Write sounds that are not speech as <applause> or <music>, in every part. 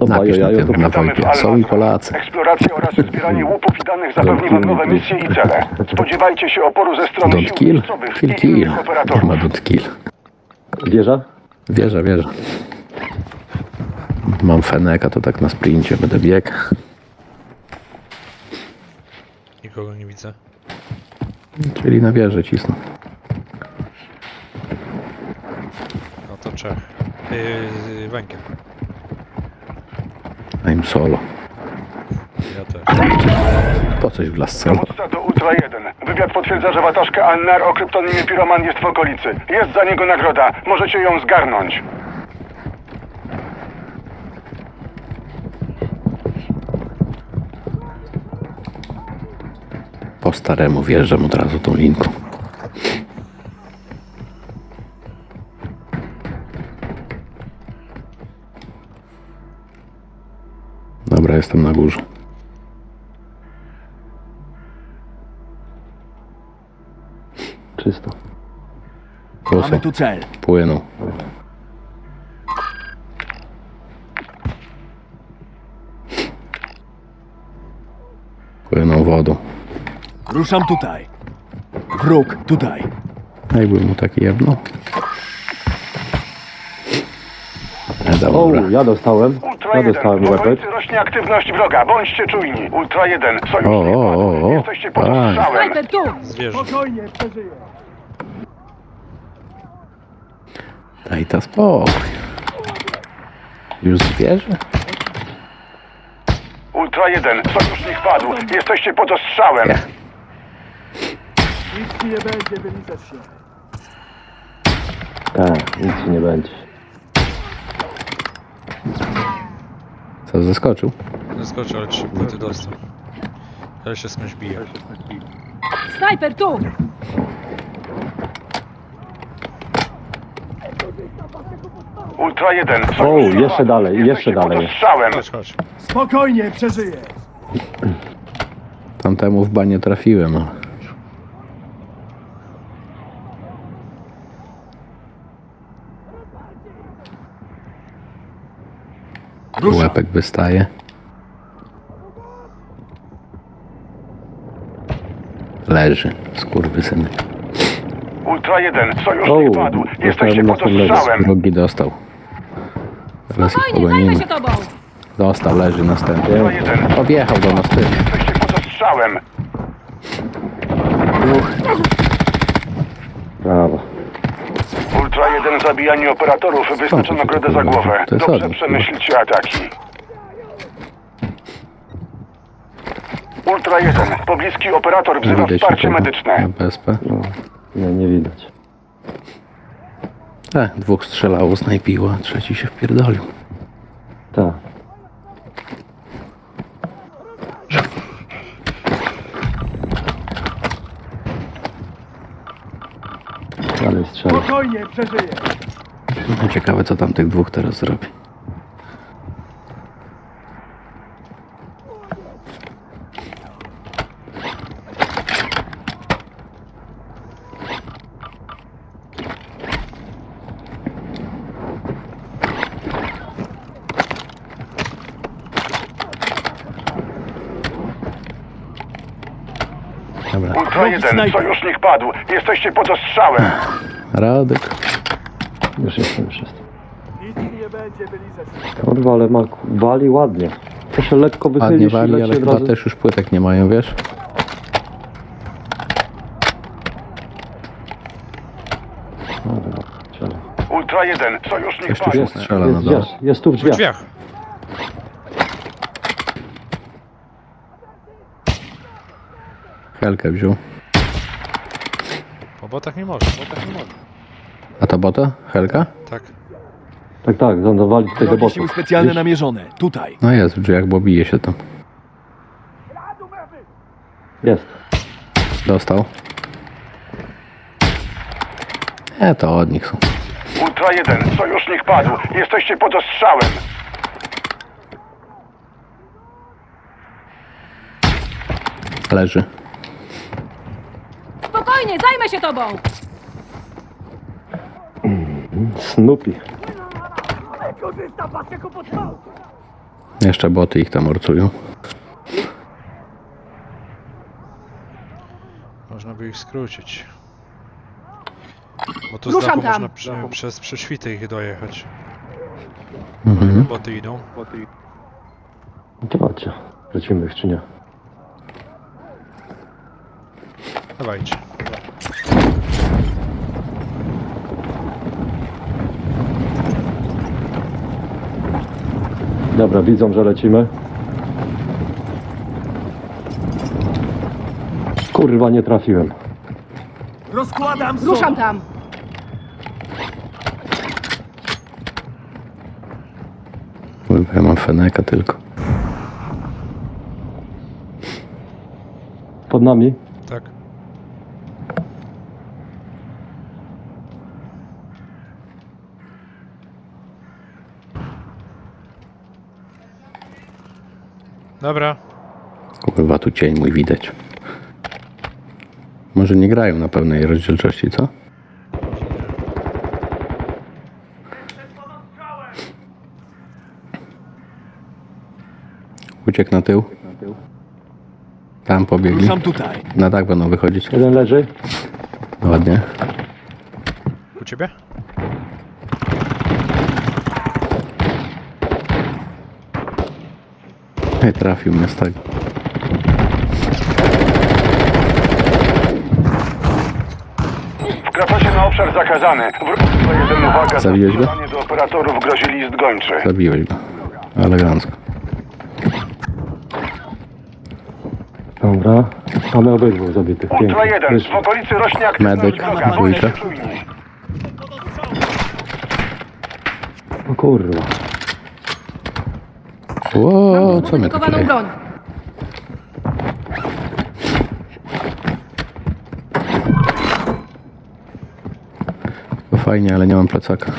To Napisz na bajo, jajo, tym, to na Wojpie. Są i. Polacy. Eksploracja oraz zbieranie łupów i danych zapewni wam nowe misje i cele. <laughs> Spodziewajcie się oporu ze strony Don't sił kill? miejscowych Kill, i kill. innych Nie operatorów. ma don't kill. Wieża? Wierzę, wierzę. Mam Feneka, to tak na sprincie będę biegł. Nikogo nie widzę. Czyli na wieżę cisnę. No to Czech. Yy, węgiel. I'm solo. Ja też. Po coś w las solo. Dowódca to Ultra 1. Wywiad potwierdza, że wataszka Annar o kryptonimie Piroman jest w okolicy. Jest za niego nagroda. Możecie ją zgarnąć. Po staremu wjeżdżam od razu tą linką. Jestem na górze. Czysto. Mamy tu cel. płyną. Płyną wodą. Ruszam tutaj. Wróg tutaj. Jakby mu taki jedno. E, O, Dobra. ja dostałem. Ultra Ja 1. dostałem W okolicy rośnie aktywność wroga. Bądźcie czujni. Ultra 1. Sojusznik O, o, o, padł. o. Jesteście pod Tak. ostrzałem. Snajper tu! Zwierzę. Spokojnie, przeżyję. Daj ta spokój. Już zwierzę? Ultra 1. Sojusznik padł. Jesteście pod ostrzałem. Nie. Nic ci nie będzie, wyliczać się. Tak, nic ci nie będzie. Co, zeskoczył? Zaskoczył, ale trzy płyty dostał. Ale się skądś bije. Snajper tu! Ultra 1. O, jeszcze dalej, jeszcze dalej. pod ostrzałem. Chodź, chodź. Spokojnie, przeżyję. Tamtemu w banie trafiłem, ale... Łepek wystaje. Leży, skurwysyn. Ultra 1. Sojusznik padł. Jesteście pod ostrzałem. Drugi dostał. Teraz ich zajmę się tobą! Dostał, leży następny. Ultra 1. Odjechał do nas ty. Jesteście pod ostrzałem. Brawo. Ultra 1 zabijanie operatorów wyznacza to się nagrodę za głowę. To jest Dobrze przemyślcie ataki. Ultra 1. Pobliski operator Nie wzywa widać wsparcie nikogo medyczne. Na BSP. No, nie, nie widać. E, dwóch strzelało, snajpiło, a trzeci się wpierdolił. Tak. Ale strzela. Spokojnie, przeżyję. No, ciekawe, co tam tych dwóch teraz zrobi. Dobra, Ultra 1. snajper. Sojusznik padł. Jesteście pod ostrzałem. Radek. Już jestem, już jestem. Nic nie będzie. Kurwa, ale ma, wali ładnie. To się lekko Ładnie wychylisz i wali, leci ale od chyba razu. też już płytek nie mają, wiesz? Ultra 1. Sojusznik Ktoś tu padł. się Jest, strzela jest, na dole. jest, jest tu w W drzwiach. drzwiach. Helkę wziął. Botach nie może, botach nie może. A to bota? Helka? Tak. Tak, tak, zawali tutaj do Drogi boku. siły specjalne namierzone. Tutaj. No jest w drzwiach, bo bije się tam. Jest. Dostał. E, to od nich są. Ultra 1. Sojusznik padł. Jesteście pod ostrzałem. Leży. Spokojnie, zajmę się tobą! Snoopy. Podstawca. Jeszcze boty ich tam orcują. Można by ich skrócić. Bo tu z Ruszam dachu tam. można przy, przez prześwity ich dojechać. Mhm. Boty idą. No to chodźcie. Lecimy ich czy nie? Dawajcie. Dobra, widzą, że lecimy. Kurwa, nie trafiłem. Rozkładam Ruszam tam. Kurwa, ja mam feneka tylko. Pod nami. Tak. Dobra. Kurwa, tu cień mój widać. Może nie grają na pełnej rozdzielczości, co? Uciekł na tył. Tam pobiegli. Ruszam tutaj. Na dach będą wychodzić. Jeden leży. Ładnie. U ciebie? Nie trafił mnie z się na obszar zakazany. Jeden uwaga. Zabiłeś go? do operatorów grozi list gończy. Zabiłeś go. Elegancko. Dobra. Mamy obydwu zabitych. Ultra Pięknie. 1. Wyszło. W okolicy rośnie aktywność Medyk, wroga. dwójka. Bądźcie czujni. O kurwa. Ło, co mnie tu Modyfikowaną dzieje? broń. To fajnie, ale nie mam plecaka.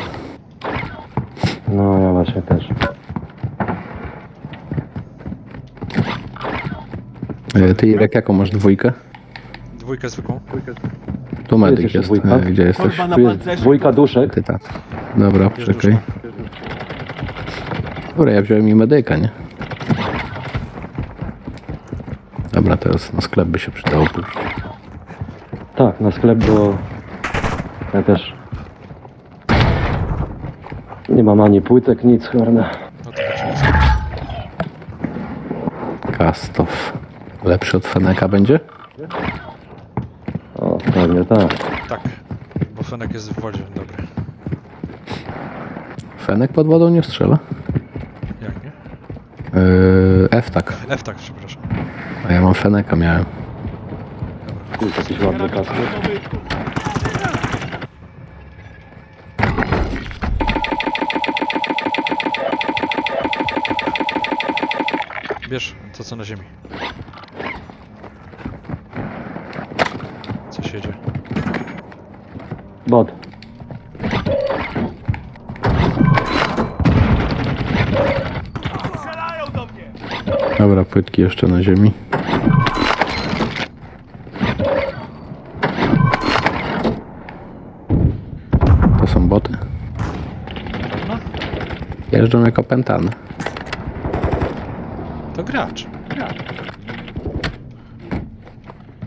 No ja właśnie też. E, Ty Irek, jaką masz dwójkę? Dwójkę zwykłą. Tu medyk jeszcze jest. dwójka? E, Gdzie jesteś? Torba na Tu jest dwójka duszek. Ty tam. Dobra, Bierz czekaj. duszka. Dobra, ja wziąłem i medyka, nie? Dobra, teraz na sklep by się przydało pójść. Tak, na sklep, bo ja też nie mam ani płytek, nic chodźmy. Kastow. Lepszy od Feneka będzie? O, pewnie tak. Tak. Bo Fenek jest w wodzie. Dobry. Fenek pod wodą nie strzela? Yy, F tak. F tak, przepraszam. A ja mam Feneka miałem. Jest jakieś ładne kasy. Bierz to co na ziemi. Co się dzieje? Bot. Dobra, płytki jeszcze na ziemi. To są boty. Jeżdżą jako pentany. To gracz.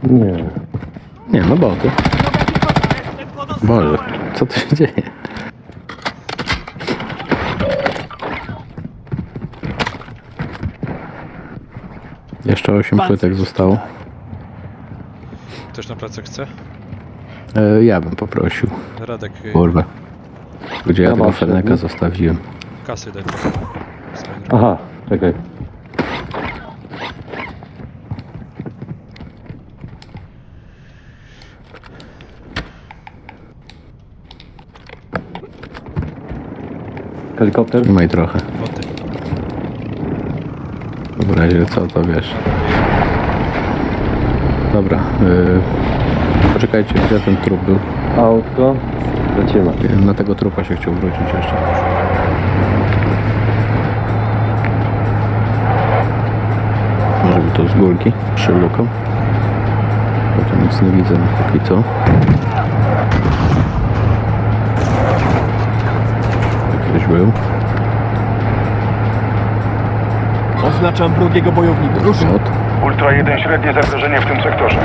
Nie. Nie, no boty. Boże, co tu się dzieje? Jeszcze 8 płytek zostało. Ktoś na pracę chce? E, ja bym poprosił. Radek, y, Kurwa. Gdzie ja Ja tego mam Feneka siedmiu. zostawiłem? kasy daj. Spider. Aha, czekaj. Helikopter? Trzymaj trochę. Razie co, to wiesz. Dobra. Yy, poczekajcie, gdzie ten trup był. Autko? Lecimy. Na tego trupa się chciał wrócić jeszcze. Może by to z górki, przy luką. Bo nic nie widzę na póki co. Ktoś był. Oznaczam wrogiego bojownika. Ruszam. Ultra 1 średnie zagrożenie w tym sektorze.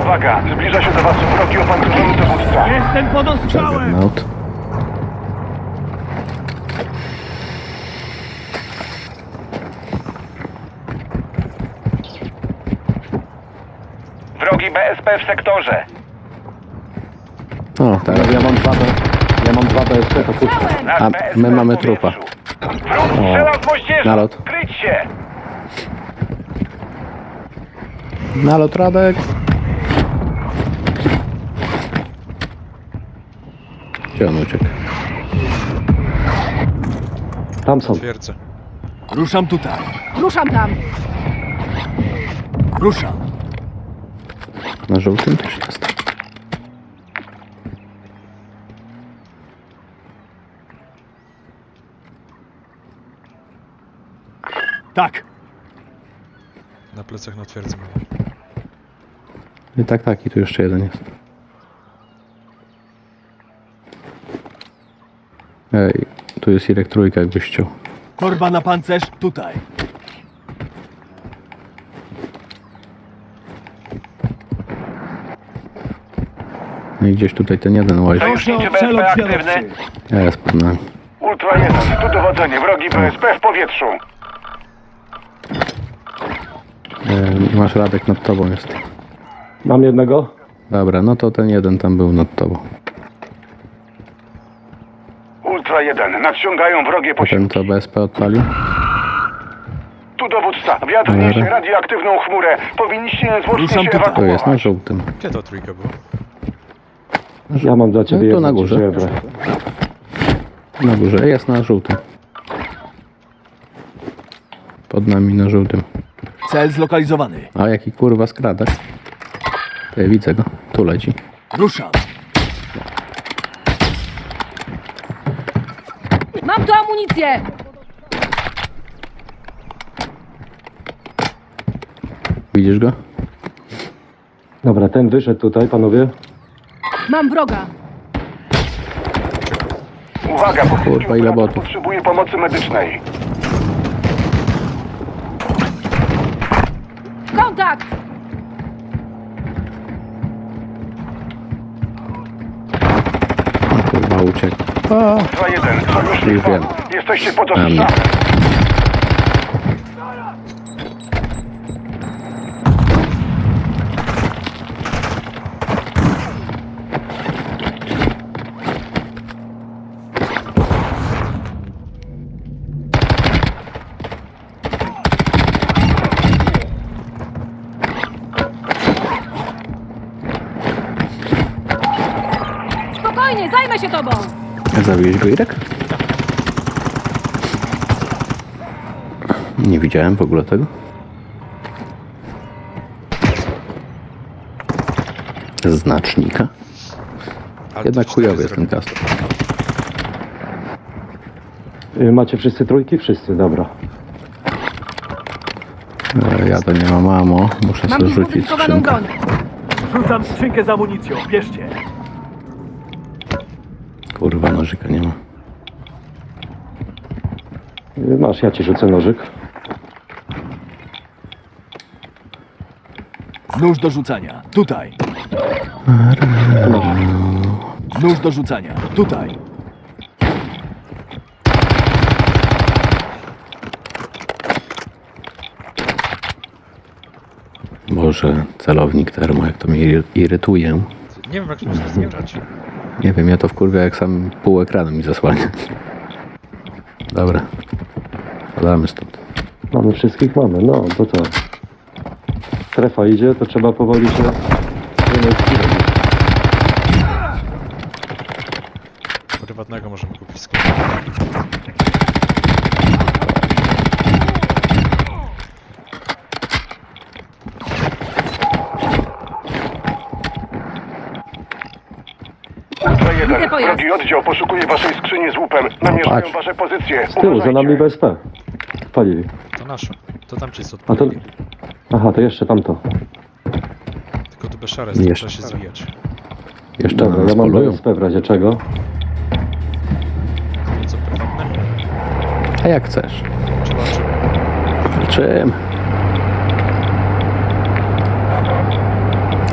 Uwaga, zbliża się do was wrogi opancerzony dowódca. Jestem pod ostrzałem! Juggernaut. Wrogi BSP w sektorze. O, teraz Ja mam dwa B. Ja mam dwa BSP, to puszczę. Nasz A, my mamy powietrzu. Wróg strzela w moździerza. Nalot. Kryć się. Nalot Radek. Gdzie on uciekł? Tam są. Twierdzę. Ruszam tutaj. Ruszam tam. Ruszam. Na żółtym też jest. Tak. Na plecach na twierdzy mam. I tak, tak, i tu jeszcze jeden jest. Ej, tu jest Irek trójka, jakbyś chciał. Torba na pancerz tutaj. No i gdzieś tutaj ten jeden łazi. Sojuszniczy BSP aktywny. Jest pod nami. Ultra 1, tu dowodzenie. Wrogi BSP w powietrzu. E, masz Radek nad tobą jest. Mam jednego. Dobra, no to ten jeden tam był nad tobą. Ultra 1, nadciągają wrogie A ten posiłki. co BSP odpalił? Tu dowódca. Wiatr Dobra. niesie radioaktywną chmurę. Powinniście niezwłocznie się tutaj. Tu jest na żółtym. Gdzie to trójka była? Ja mam dla ciebie No, tu jedno, na górze. rękę. Na górze, jest na żółtym. Pod nami na żółtym. Cel zlokalizowany. A jaki kurwa skradek? To ja widzę go. Tu leci. Ruszam. Mam tu amunicję. Widzisz go? Dobra, ten wyszedł tutaj, panowie. Mam wroga. Uwaga, Kurwa, ile botów. potrzebuje pomocy medycznej. O kurwa uciekł. Ultra 1, Już sojusznik wiem. wam. Jesteście pod ostrzałem. Zabiłeś go Irek? Nie widziałem w ogóle tego. Znacznika. Jednak chujowy jest ten custom. Y, Macie wszyscy trójki? Wszyscy, dobra. E, Ja to nie mam mamo. Muszę Mam sobie rzucić zmodyfikowaną skrzynkę. broń. Rzucam skrzynkę z amunicją. Bierzcie. Nożyka nie ma. Masz, ja ci rzucę nożyk. Nóż do rzucania. Tutaj. Nóż do rzucania. Tutaj. Boże, celownik termo, jak to mnie iry- irytuje. Nie wiem jak można z nim grać. Nie wiem, ja to wkurwia jak sam pół ekranu mi zasłania. Dobra. Podamy stąd. Mamy wszystkich? Mamy, no to co? Strefa idzie, to trzeba powoli się... Prywatnego możemy kupić sklep. Ultra Widzę 1, pojazd. wrogi oddział poszukuje waszej skrzyni z łupem. Namierzają patrz. wasze pozycje. Z tyłu, za nami BSP. Palili. To nasze. To tam jest A to... Aha, to jeszcze tamto. Tylko tu bez jest, Jeszcze. trzeba się zwijać. Jeszcze nas ja mam polują. BSP w razie czego. I co, prywatne? A jak chcesz. Czy Czym?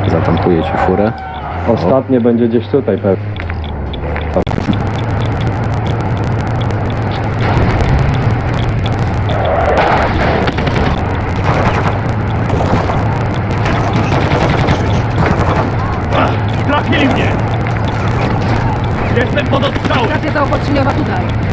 Zatankuję ci furę. Ostatnie będzie gdzieś tutaj pewnie. Trafili mnie! Jestem pod ostrzałem! Stacja zaopatrzeniowa tutaj.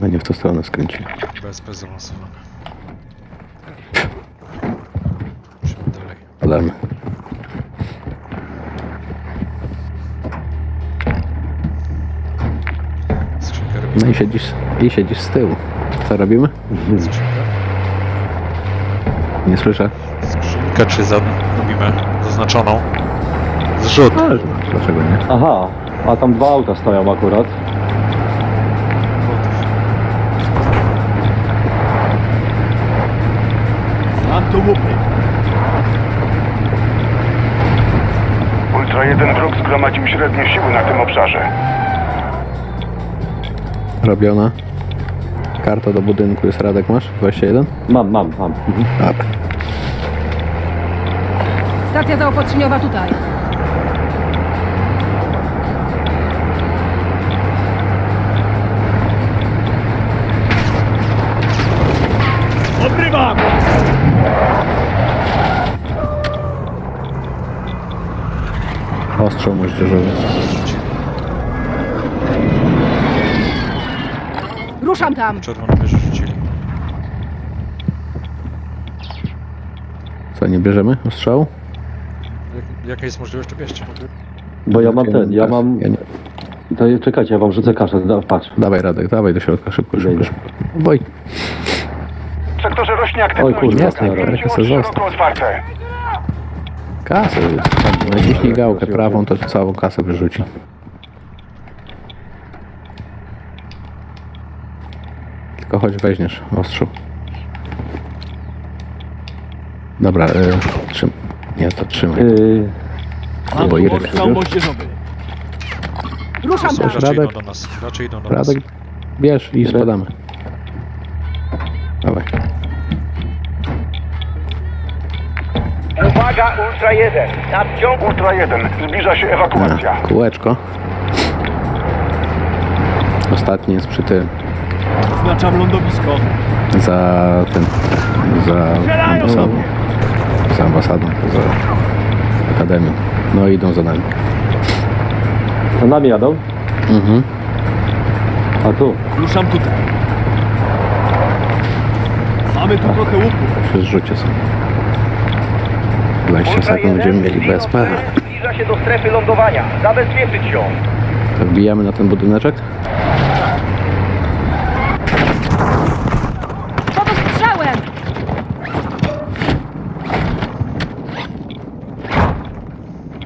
Będzie w tą stronę skręci. Bez, bez zaawansowania. Musimy dalej. No i siedzisz, i siedzisz z tyłu. Co robimy? Skrzynkę. Nie słyszę. Skrzynkę czy za... robimy zaznaczoną? Zrzut. Dlaczego nie? Aha, a tam dwa auta stoją akurat. 1 wróg zgromadził średnie siły na tym obszarze. Robiona. Karta do budynku jest Radek masz? 21? Mam, mam, mam. Mhm. Dobra. Stacja zaopatrzeniowa tutaj. Ostrzał moździerzowy. Ruszam tam. Rzucili. Co, nie bierzemy ostrzału? Jak, jaka jest możliwość, to bierzcie. Bo ja mam ten, ja mam... Ja nie... To czekajcie, ja wam rzucę kaszę, da, patrz. Dawaj Radek, dawaj do środka, szybko, szybko, Idę. szybko. Woj, W sektorze rośnie aktywność. Oj, kurde, wroga. jasne, łóż se szeroko otwarte. Kasę. Naciśnij gałkę prawą, to całą kasę wyrzuci. Tylko chodź weźmiesz ostrzał. Dobra, y, trzym... Nie, to trzymaj. Yy, Mam Albo Irek, wiesz? moździerzowy! Ruszam tam. Raczej Radek? idą do nas. Raczej idą do nas. Radek, bierz i spadamy. Dawaj. Uwaga, Ultra 1. Nadciąg Ultra 1, zbliża się ewakuacja. Na, kółeczko. Ostatni jest przy tym. Znaczam lądowisko! Za ten. Za Strzelają! ambasadą. Za ambasadą, za akademią. No idą za nami. za nami jadą? Mhm. A tu. Ruszam tutaj! Mamy tu trochę łupów! Przy zrzucie są. 20 Ultra sekund będziemy 1. mieli BSP. 4 Zbliża się do strefy lądowania. Zabezpieczyć ją. To wbijamy na ten budyneczek? Pod ostrzałem.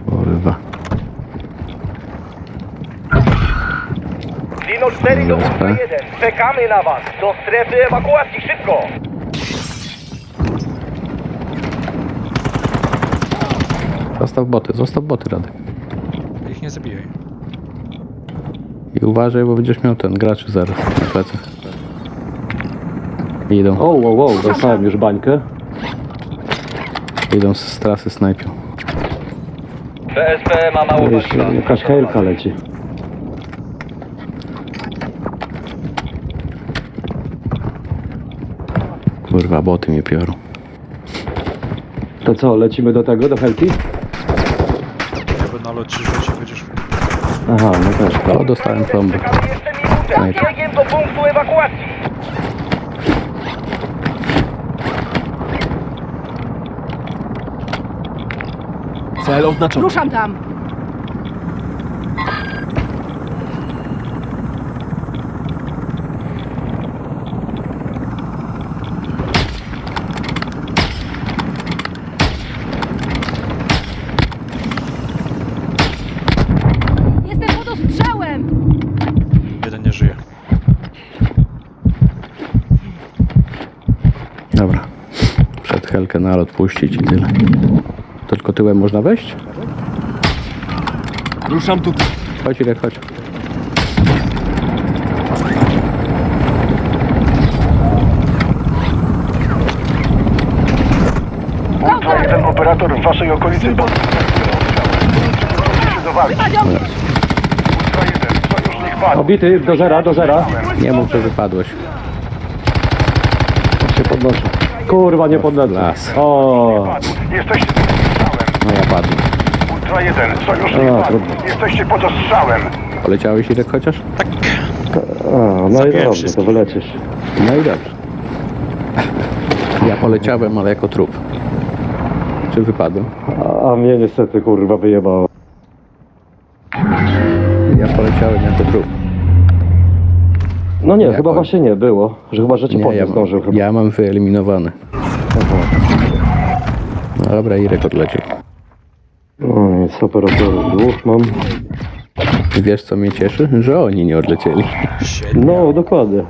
Kurwa. Dino 4 do BSP. Ultra 1. Czekamy na was. Do strefy ewakuacji. Szybko. Zostaw boty, zostaw boty Radek. Ich nie zabijaj. I uważaj, bo będziesz miał ten graczy zaraz w plecach. Idą, O, wow, wow, dostałem już bańkę. idą z trasy snajpią. PSP ma mało Jakaś, paliwa. jakaś hejlka leci. Kurwa, boty mnie piorą. To co, lecimy do tego, do helki? Nalot ci rzuci, będziesz... Aha, no też. O, dostałem plombę. Czekamy jeszcze minutę. Snajper. Biegiem do punktu ewakuacji. Cel oznaczony. Ruszam tam! Jestem pod ostrzałem! Jeden nie żyje. Dobra. Przed helkę nalot puścić i tyle. Tylko tyłem można wejść? Ruszam tutaj. Chodź Irek, chodź. Ultra 1 operator w waszej okolicy pod... do walki. Ultra 1, sojusznik padł. Obity, do zera, do zera. Nie mów, że wypadłeś. Kurwa, nie podnoszę. Las. O, Padł. Jesteście pod ostrzałem. No ja padłem. Ultra 1, sojusznik A, padł. trudno. Jesteście pod ostrzałem. Poleciałeś Irek chociaż? a, no i Zabiłem dobrze, to wszystkich. wylecisz. No i dobrze. Ja poleciałem, ale jako trup. Czy wypadłem? A, a mnie niestety, kurwa, wyjebało. No nie, chyba właśnie nie było. Że chyba, że cię Nie, ja, zdążył chyba. ja mam wyeliminowane. Aha. No dobra, Irek odleciał. No nic, operatorów dwóch mam. Wiesz co mnie cieszy? Że oni nie odlecieli. No, dokładnie.